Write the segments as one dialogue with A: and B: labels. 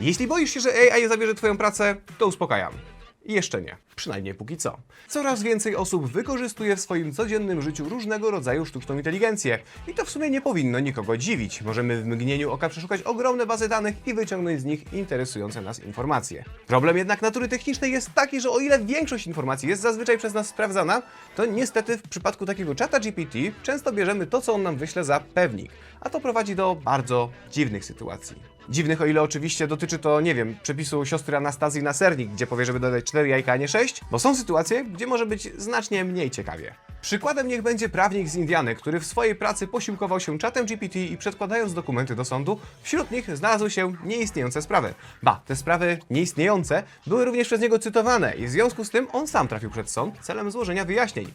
A: Jeśli boisz się, że AI zabierze Twoją pracę, to uspokajam. Jeszcze nie, przynajmniej póki co. Coraz więcej osób wykorzystuje w swoim codziennym życiu różnego rodzaju sztuczną inteligencję. I to w sumie nie powinno nikogo dziwić. Możemy w mgnieniu oka przeszukać ogromne bazy danych i wyciągnąć z nich interesujące nas informacje. Problem jednak natury technicznej jest taki, że o ile większość informacji jest zazwyczaj przez nas sprawdzana, to niestety w przypadku takiego czata GPT często bierzemy to, co on nam wyśle za pewnik. A to prowadzi do bardzo dziwnych sytuacji. Dziwnych, o ile oczywiście dotyczy to, nie wiem, przepisu siostry Anastazji na sernik, gdzie powie, żeby dodać 4 jajka, a nie 6, bo są sytuacje, gdzie może być znacznie mniej ciekawie. Przykładem niech będzie prawnik z Indiany, który w swojej pracy posiłkował się czatem GPT i przedkładając dokumenty do sądu, wśród nich znalazły się nieistniejące sprawy. Ba, te sprawy nieistniejące były również przez niego cytowane i w związku z tym on sam trafił przed sąd celem złożenia wyjaśnień.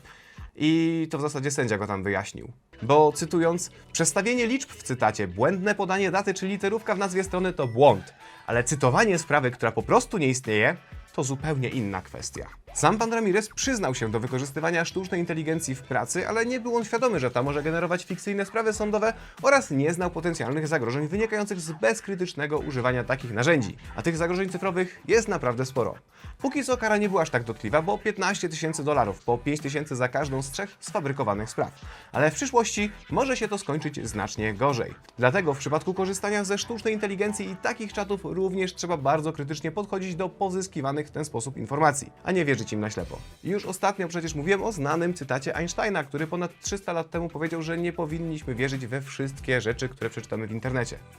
A: I to w zasadzie sędzia go tam wyjaśnił. Bo cytując, przestawienie liczb w cytacie, błędne podanie daty czy literówka w nazwie strony to błąd, ale cytowanie sprawy, która po prostu nie istnieje, to zupełnie inna kwestia. Sam pan Ramirez przyznał się do wykorzystywania sztucznej inteligencji w pracy, ale nie był on świadomy, że ta może generować fikcyjne sprawy sądowe oraz nie znał potencjalnych zagrożeń wynikających z bezkrytycznego używania takich narzędzi. A tych zagrożeń cyfrowych jest naprawdę sporo. Póki co kara nie była aż tak dotkliwa, bo 15 tysięcy dolarów, po 5 tysięcy za każdą z trzech sfabrykowanych spraw. Ale w przyszłości może się to skończyć znacznie gorzej. Dlatego w przypadku korzystania ze sztucznej inteligencji i takich czatów również trzeba bardzo krytycznie podchodzić do pozyskiwanych w ten sposób informacji, a nie wierzyć im na ślepo. Już ostatnio przecież mówiłem o znanym cytacie Einsteina, który ponad 300 lat temu powiedział, że nie powinniśmy wierzyć we wszystkie rzeczy, które przeczytamy w internecie.